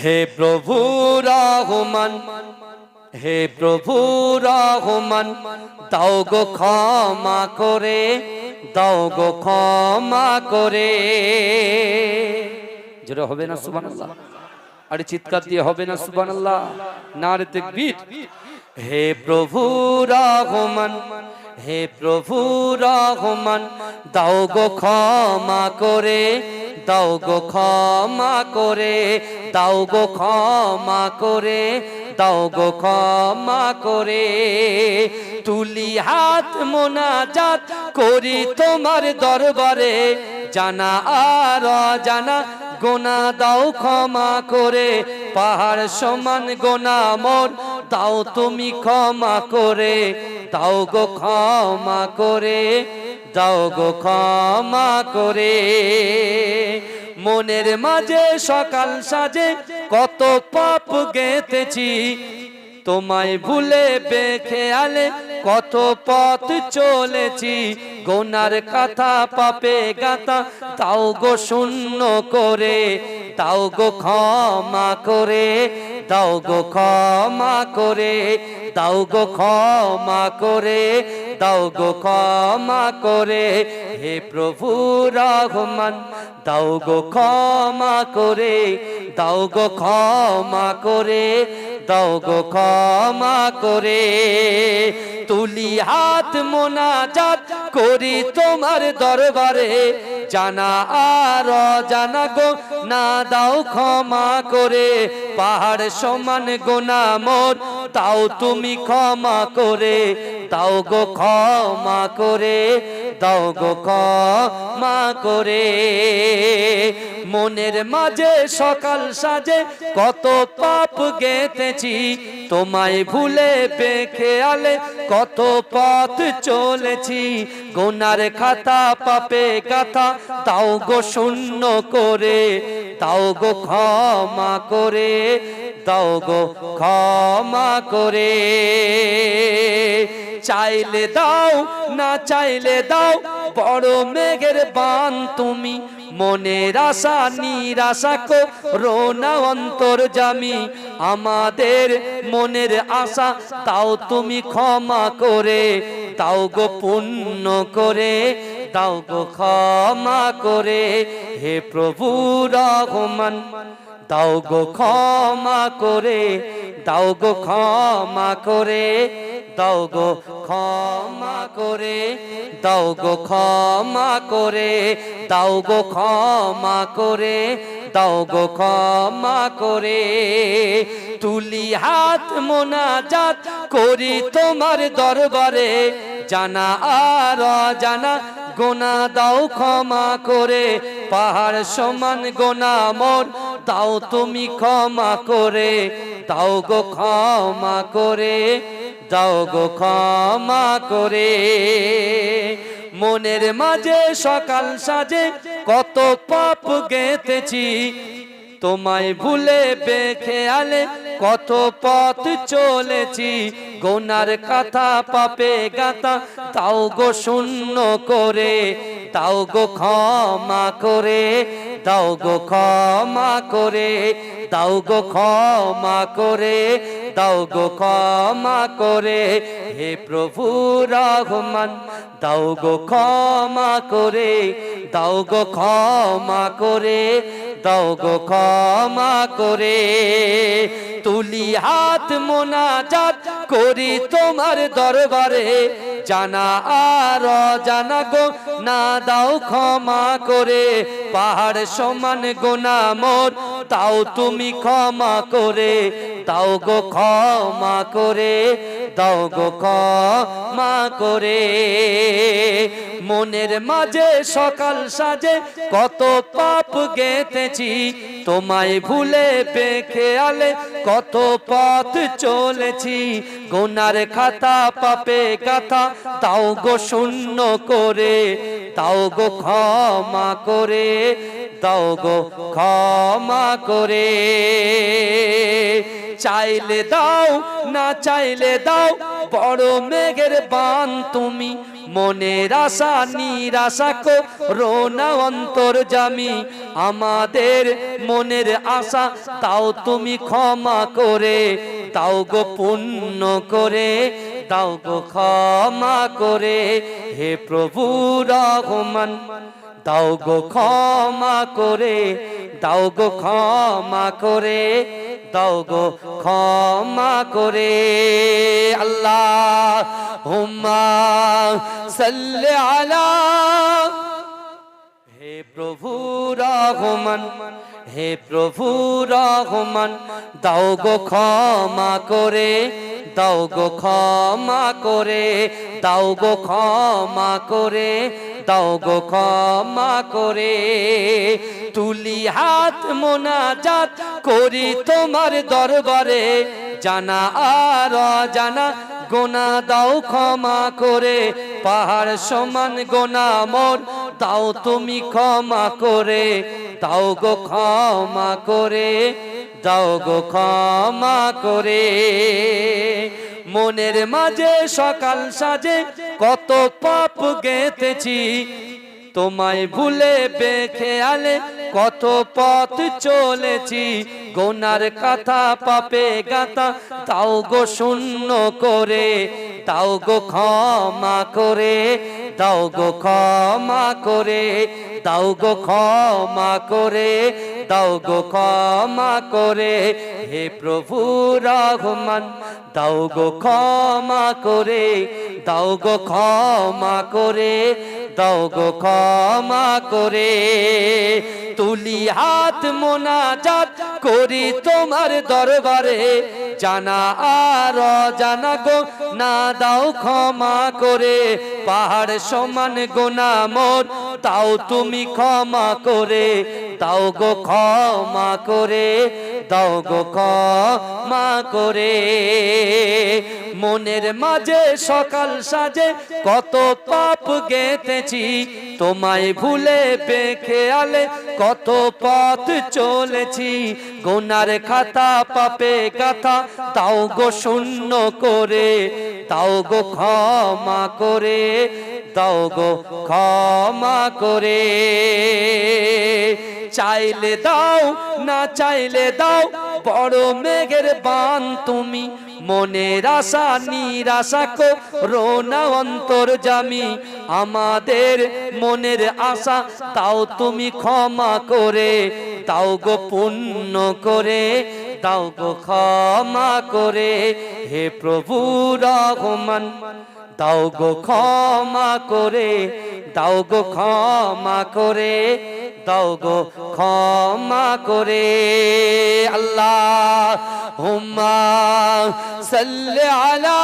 হে প্রভু রহমান, হে প্রভু রহমান, দাও গো ক্ষমা করে, দাও গো ক্ষমা করে। যেটা হবে না সুবান আল্লাহ আরে চিৎকার দিয়ে হবে না সুবান না রে তেকবীর। হে প্রভু রহমান, হে প্রভু রহমান, দাও গো ক্ষমা করে দাও গো ক্ষমা করে, দাও গো ক্ষমা করে, দাও গো ক্ষমা করে। তুলি হাত মোনাজাত করি তোমার দরবারে, জানা আর জানা গোনা দাও ক্ষমা করে। পাহাড় সমান গোনা মোর, দাও তুমি ক্ষমা করে, দাও গো ক্ষমা করে। দাও গো ক্ষমা করে। মনের মাঝে সকাল সাজে কত পাপ গেতেছি তোমায় ভুলে বেখেয়ালে কত পথ চলেছি। গোনার কথা পাপে গাতা তাও গো শূন্য করে তাও গো ক্ষমা করে। দাও গো ক্ষমা করে দাও গো ক্ষমা করে দাও গো ক্ষমা করে। হে প্রভু রহমান দাও গো ক্ষমা করে দাও গো ক্ষমা করে। দাও গো ক্ষমা করে। তুলি হাত মোনাজাত করি তোমার দরবারে। জানা আর জানা গো, না দাও ক্ষমা করে। পাহাড় সমান গোনা মোর, তাও তুমি ক্ষমা করে। তাও গো ক্ষমা করে। দাও গো ক্ষমা করে। মনের মাঝে সকাল সাজে কত পাপ গেতেছি তোমায় ভুলে বেখেয়ালে কত পথ চলেছি। গোনার খাতা, পাপে গাথা তাও গো শূন্য করে তাও গো ক্ষমা করে তাও গো ক্ষমা করে। চাইলে দাও, না চাইলে দাও, বড় মেঘের বান তুমি। মনের আশা, নিরাশা কো রোনা অন্তর জামি। আমাদের মনের আশা, তাও তুমি ক্ষমা করে তাও গো পুণ্য করে তাও গো ক্ষমা করে। হে প্রভু রহমান তাও গো ক্ষমা করে দাও গো ক্ষমা করে, দাও গো ক্ষমা করে, দাও গো ক্ষমা করে, দাও গো ক্ষমা করে, দাও গো ক্ষমা করে। তুলি হাত মোনাজাত করি তোমার দরবারে, জানা আর জানা গোনা দাও ক্ষমা করে। পাহাড় সমান গোনা মোর, দাও তুমি ক্ষমা করে, দাও গো ক্ষমা করে দাও গো ক্ষমা করে। মনের মাঝে সকাল সাজে কত পাপ গেতেছি তোমায় ভুলে বেখেয়ালে কত পথ চলেছি। গোনার কথা পাপে গাতা তাও গো শূন্য করে তাও গো ক্ষমা করে। দাও গো ক্ষমা করে, দাও গো ক্ষমা করে, দাও গো ক্ষমা করে, হে প্রভু রহমান, দাও গো ক্ষমা করে, দাও গো ক্ষমা করে, দাও গো ক্ষমা করে। তুলি হাত মোনাজাত করি তোমার দরবারে। জানা আর জানা গো, না দাও ক্ষমা করে। পাহাড় সমান গোনা মোর, তাও তুমি ক্ষমা করে। দাও গো ক্ষমা করে, দাও গো ক্ষমা করে। মনের মাঝে সকাল সাজে কত পাপ গেতেছি তোমায় ভুলে বেখেয়ালে কত পথ চলেছি। গোনার খাতা, পাপে গাথা তাও গো শূন্য করে তাও গো ক্ষমা করে, দাও গো ক্ষমা করে। চাইলে দাও, না চাইলে দাও, বড় মেঘের বান তুমি। মনের আশা নিরাশা রোনা অন্তর জামি। আমাদের মনের আশা, তাও তুমি ক্ষমা করে তাও গো পুণ্য করে তাও গো ক্ষমা করে। হে প্রভু রহমান, দাও গো ক্ষমা করে, দাও গো ক্ষমা করে। দাও গো, ক্ষমা করে। আল্লাহ, হুম্মা সাল্লি আলা হে প্রভু রহমান, হে প্রভু রহমান, দাও গো ক্ষমা করে। দাও গো ক্ষমা করে, দাও গো ক্ষমা করে, দাও গো ক্ষমা করে। তুলি হাত মোনাজাত করি তোমার দরবারে, জানা আর জানা গোনা দাও ক্ষমা করে। পাহাড় সমান গোনা মোর, দাও তুমি ক্ষমা করে, দাও গো ক্ষমা করে। দাও গো ক্ষমা করে। মনের মাঝে সকাল সাজে কত পাপ গেতেছি তোমায় ভুলে বেখে আলে কত পথ চলেছি। গোনার কথা পাপে গাতা তাও গো শূন্য করে, তাও গো ক্ষমা করে। দাও গো ক্ষমা করে, দাও গো ক্ষমা করে, দাও গো ক্ষমা করে। হে প্রভু রহমান, দাও গো ক্ষমা করে, দাও গো ক্ষমা করে, দাও গো ক্ষমা করে। তুলি হাত মোনাজাত করি তোমার দরবারে। জানা আর জানা গো, না দাও ক্ষমা করে। পাহাড় সমান গোনা মোর, তাও তুমি ক্ষমা করে। দাও গো ক্ষমা করে, দাও গো ক্ষমা করে। মনের মাঝে সকাল সাজে কত পাপ গেতেছি তোমায় ভুলে পেখে আলে কত পথ চলেছি, গোনার খাতা, পাপে গাথা, তাও গো শূন্য করে, তাও গো ক্ষমা করে, তাও গো ক্ষমা করে। চাইলে দাও, না চাইলে দাও বড় মেঘের বান তুমি। মনের আশা, নিরাশা কো রোনা অন্তর জামি। আমাদের মনের আশা, তাও তুমি ক্ষমা করে। তাও গো পুণ্য করে তাও গো ক্ষমা করে। হে প্রভু রহমান, দাও গো ক্ষমা করে, দাও গো ক্ষমা করে। দাও গো ক্ষমা করে। আল্লাহ হুম্মা সাল্লি আলা